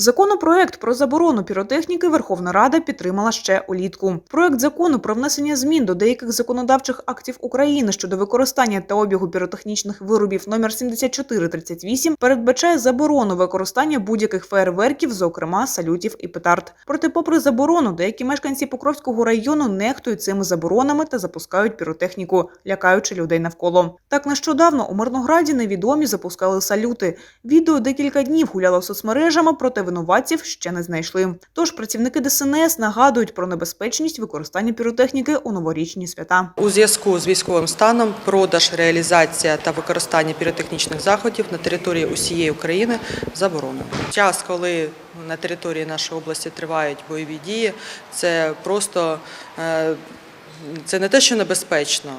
Законопроект про заборону піротехніки Верховна Рада підтримала ще улітку. Проект закону про внесення змін до деяких законодавчих актів України щодо використання та обігу піротехнічних виробів номер 7438 передбачає заборону використання будь-яких фейерверків, зокрема салютів і петард. Проте, попри заборону, деякі мешканці Покровського району нехтують цими заборонами та запускають піротехніку, лякаючи людей навколо. Так нещодавно у Мирнограді невідомі запускали салюти. Відео декілька днів гуляло соцмережами, проте винуватців ще не знайшли. Тож працівники ДСНС нагадують про небезпечність використання піротехніки у новорічні свята. У зв'язку з військовим станом продаж, реалізація та використання піротехнічних заходів на території усієї України заборонено. Час, коли на території нашої області тривають бойові дії, це просто е, це не те, що небезпечно.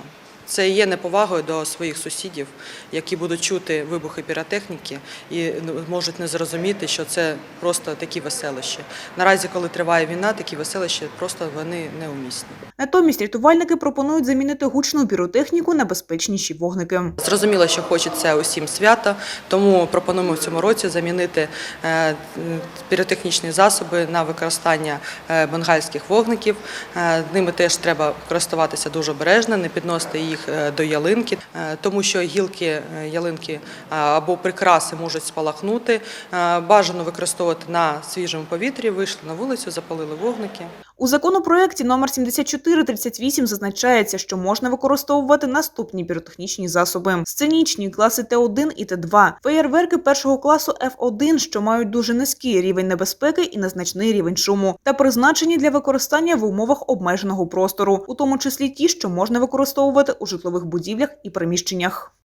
Це є неповагою до своїх сусідів, які будуть чути вибухи піротехніки і можуть не зрозуміти, що це просто такі веселища. Наразі, коли триває війна, такі веселища просто вони неумісні. Натомість рятувальники пропонують замінити гучну піротехніку на безпечніші вогники. Зрозуміло, що хочеться усім свята, тому пропонуємо в цьому році замінити е, піротехнічні засоби на використання е, бенгальських вогників. Е, Ними теж треба користуватися дуже обережно, не підносити їх е, до ялинки, е, тому що гілки е, ялинки або прикраси можуть спалахнути. Бажано використовувати на свіжому повітрі, вийшли на вулицю, запалили вогники. У законопроекті номер 7438 зазначається, що можна використовувати наступні піротехнічні засоби: сценічні класи Т1 і Т2, феєрверки першого класу F1, що мають дуже низький рівень небезпеки і незначний рівень шуму, та призначені для використання в умовах обмеженого простору, у тому числі ті, що можна використовувати у житлових будівлях і приміщеннях.